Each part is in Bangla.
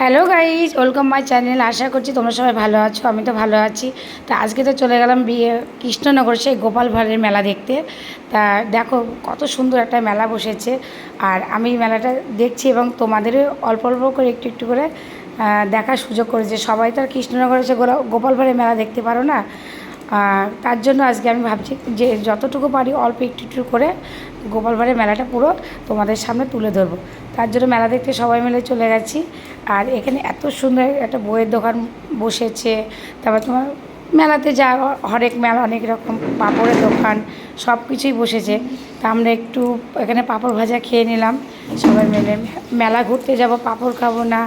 Hello guys welcome my channel আশা করছি তোমরা সবাই ভালো আছো, আমি তো ভালো আছি। তা আজকে তো চলে গেলাম বিয়ে, কৃষ্ণনগর সেই গোপাল ভাঁড়ের মেলা দেখতে। তা দেখো, কত সুন্দর একটা মেলা বসেছে। আর আমি মেলাটা দেখছি এবং তোমাদেরও অল্প অল্প করে একটু একটু করে দেখার সুযোগ করেছে। সবাই তো আর কৃষ্ণনগরে এসে গোপাল ভাঁড়ের মেলা দেখতে পারো না। তার জন্য আজকে আমি ভাবছি যে যতটুকু পারি অল্প একটু একটু করে গোপাল মেলাটা পুরো তোমাদের সামনে তুলে ধরবো। তার জন্য মেলা দেখতে সবাই মিলে চলে গেছি। আর এখানে এত সুন্দর একটা বইয়ের দোকান বসেছে। তারপর তোমার মেলাতে যা হরেক মেলা, অনেক রকম পাঁপড়ের দোকান সব কিছুই বসেছে। তা আমরা একটু এখানে পাঁপড় ভাজা খেয়ে নিলাম। সবাই মিলে মেলা ঘুরতে যাব, পাঁপড় খাব না,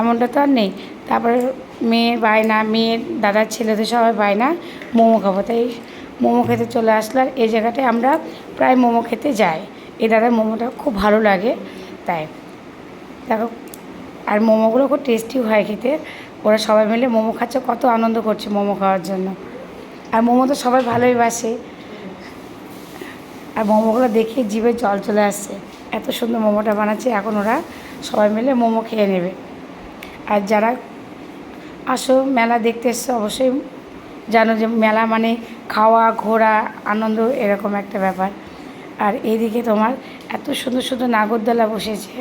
এমনটা তো আর নেই। তারপরে মেয়ের বায়না মেয়ের দাদার ছেলেদের সবাই বায়না মোমো খাব। তাই মোমো খেতে চলে আসলো আর এই জায়গাটায় আমরা প্রায় মোমো খেতে যাই। এই দাদার মোমোটা খুব ভালো লাগে, তাই। দেখো, আর মোমোগুলো খুব টেস্টি হয় খেতে। ওরা সবাই মিলে মোমো খাচ্ছে, কত আনন্দ করছে মোমো খাওয়ার জন্য। আর মোমো তো সবাই ভালোই বাসে। আর মোমোগুলো দেখে জিভে জল চলে আসছে। এত সুন্দর মোমোটা বানাচ্ছে, এখন ওরা সবাই মিলে মোমো খেয়ে নেবে। আর যারা আসো, মেলা দেখতে এসছো, অবশ্যই জানো যে মেলা মানে খাওয়া, ঘোরা, আনন্দ এরকম একটা ব্যাপার। আর এইদিকে তোমার এত সুন্দর সুন্দর নাগরদোলা বসেছে।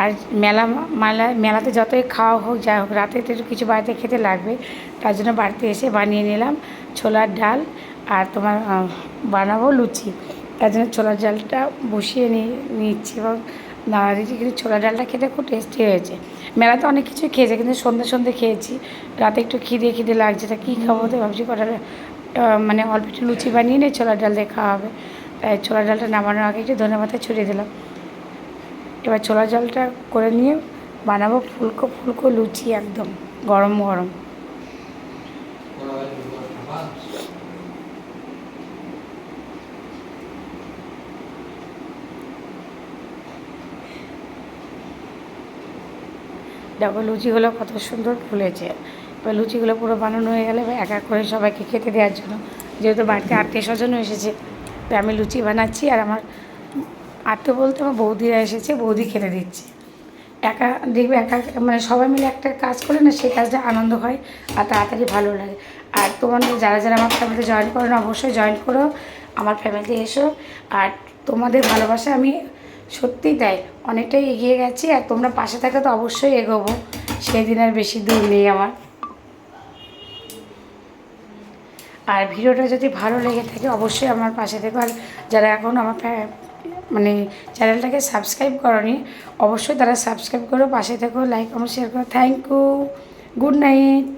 আর মেলা মেলা, মেলাতে যতই খাওয়া হোক যা হোক, রাতে তো কিছু বাড়িতে খেতে লাগবে। তার জন্য বাড়িতে এসে বানিয়ে নিলাম ছোলার ডাল আর তোমার বানাবো লুচি। তার জন্য ছোলার ডালটা বসিয়ে নিয়ে নিচ্ছি এবং নাড়া দিচ্ছি। কিন্তু ছোলার ডালটা খেতে খুব টেস্টি হয়েছে। মেলাতে অনেক কিছুই খেয়েছে, কিন্তু সন্ধ্যে সন্ধ্যে খেয়েছি। রাতে একটু খিদে খিদে লাগছে, তা কী খাব তো ভাবছি কটা মানে অল্প একটু লুচি বানিয়ে নিয়ে ছোলার ডাল দিয়ে খাওয়া হবে। তাই ছোলার ডালটা নামানোর আগে একটু ধনে পাতা ছড়িয়ে দিলাম। এবার ছোলা জলটা করে নিয়ে বানাবো ফুলকো ফুলকো লুচি একদম, গরম গরম। দেখো লুচিগুলো কত সুন্দর ফুলেছে। এবার লুচিগুলো পুরো বানানো হয়ে গেলে এক এক করে সবাইকে খেতে দেওয়ার জন্য। যেহেতু বাড়িতে আত্মীয় স্বজনও এসেছে তাই আমি লুচি বানাচ্ছি আর আমার আত্মীয় বলতে আমার বৌদিরা এসেছে, বৌদি খেতে দিচ্ছে। একা দেখবে একা মানে সবাই মিলে একটা কাজ করে না সেই কাজটা আনন্দ হয় আর তাড়াতাড়ি ভালো লাগে। আর তোমাদের যারা যারা আমার ফ্যামিলিতে জয়েন করো না, অবশ্যই জয়েন করো, আমার ফ্যামিলিতে এসো। আর তোমাদের ভালোবাসা আমি সত্যিই তাই অনেকটাই এগিয়ে গেছি আর তোমরা পাশে থাকলে তো অবশ্যই এগোবো। সেই দিন আর বেশি দূর নেই আমার। আর ভিডিওটা যদি ভালো লেগে থাকে, অবশ্যই আমার পাশে থেকো। আর যারা এখন আমার মানে চ্যানেলটাকে সাবস্ক্রাইব করনি, অবশ্যই তারা সাবস্ক্রাইব করো, পাশে থেকো, লাইক, কমেন্ট শেয়ার করো। Thank you good night